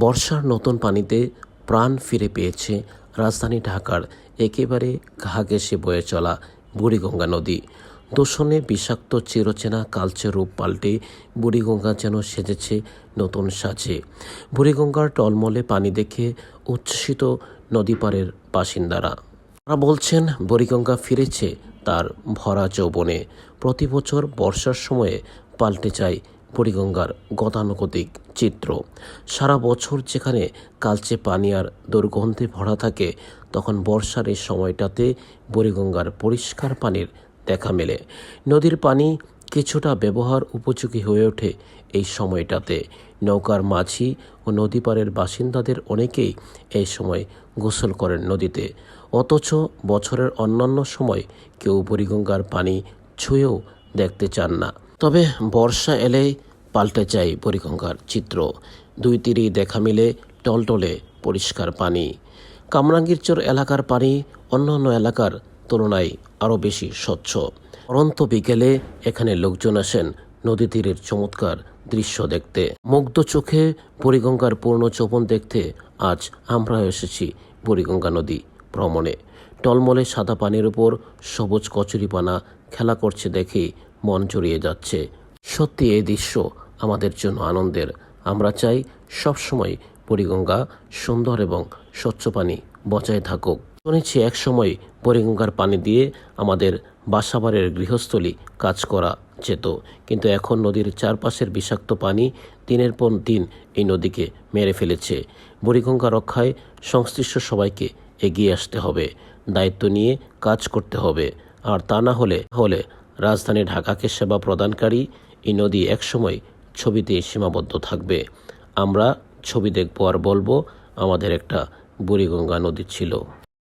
বর্ষার নতুন পানিতে প্রাণ ফিরে পেয়েছে রাজধানী ঢাকার একেবারে ঘা ঘেঁষে বয়ে চলা বুড়িগঙ্গা নদী। দূষণে বিষাক্ত চিরচেনা কালচে রূপ পাল্টে বুড়িগঙ্গা যেন সেজেছে নতুন সাজে। বুড়িগঙ্গার টলমলে পানি দেখে উচ্ছ্বসিত নদীপাড়ের বাসিন্দারা। তারা বলছেন, বুড়িগঙ্গা ফিরেছে তার ভরা যৌবনে। প্রতি বছর বর্ষার সময়ে পাল্টে যায় বুড়িগঙ্গার গতানুগতিক চিত্র। সারা বছর যেখানে কালচে পানি আর দুর্গন্ধে ভরা থাকে, তখন বর্ষার এই সময়টাতে বুড়িগঙ্গার পরিষ্কার পানির দেখা মেলে। নদীর পানি কিছুটা ব্যবহার উপযোগী হয়ে ওঠে এই সময়টাতে। নৌকার মাঝি ও নদীপাড়ের বাসিন্দাদের অনেকেই এই সময় গোসল করেন নদীতে। অথচ বছরের অন্যান্য সময় কেউ বুড়িগঙ্গার পানি ছুঁয়েও দেখতে চান না। তবে বর্ষা এলেই পাল্টে যায় বুড়িগঙ্গার চিত্র। দুই তীরেই দেখা মিলে টলটলে পরিষ্কার পানি। কামরাঙ্গীরচর এলাকার পানি অন্যান্য এলাকার তুলনায় আরও বেশি স্বচ্ছ। অরন্ত বিকেলে এখানে লোকজন আসেন নদী তীরের চমৎকার দৃশ্য দেখতে। মুগ্ধ চোখে বুড়িগঙ্গার পূর্ণ চোপন দেখতে আজ আমরা এসেছি বুড়িগঙ্গা নদী ভ্রমণে। টলমলে সাদা পানির উপর সবুজ কচুরিপানা খেলা করছে দেখে মন জড়িয়ে যাচ্ছে। সত্যি এই দৃশ্য আমাদের জন্য আনন্দের। আমরা চাই সবসময় বুড়িগঙ্গা সুন্দর এবং স্বচ্ছ পানি বজায় থাকুক। শুনেছি একসময় বুড়িগঙ্গার পানি দিয়ে আমাদের বাসাবাড়ির গৃহস্থলী কাজ করা যেত। কিন্তু এখন নদীর চারপাশের বিষাক্ত পানি দিনের পর দিন এই নদীকে মেরে ফেলেছে। বুড়িগঙ্গা রক্ষায় সংশ্লিষ্ট সবাইকে এগিয়ে আসতে হবে। দায়িত্ব নিয়ে কাজ করতে হবে। আর তা না হলে হলে রাজধানী ঢাকাকে সেবা প্রদানকারী এই নদী একসময় ছবিতে সীমাবদ্ধ থাকবে। আমরা ছবি দেখব আর বলব, আমাদের একটা বুড়িগঙ্গা নদী ছিল।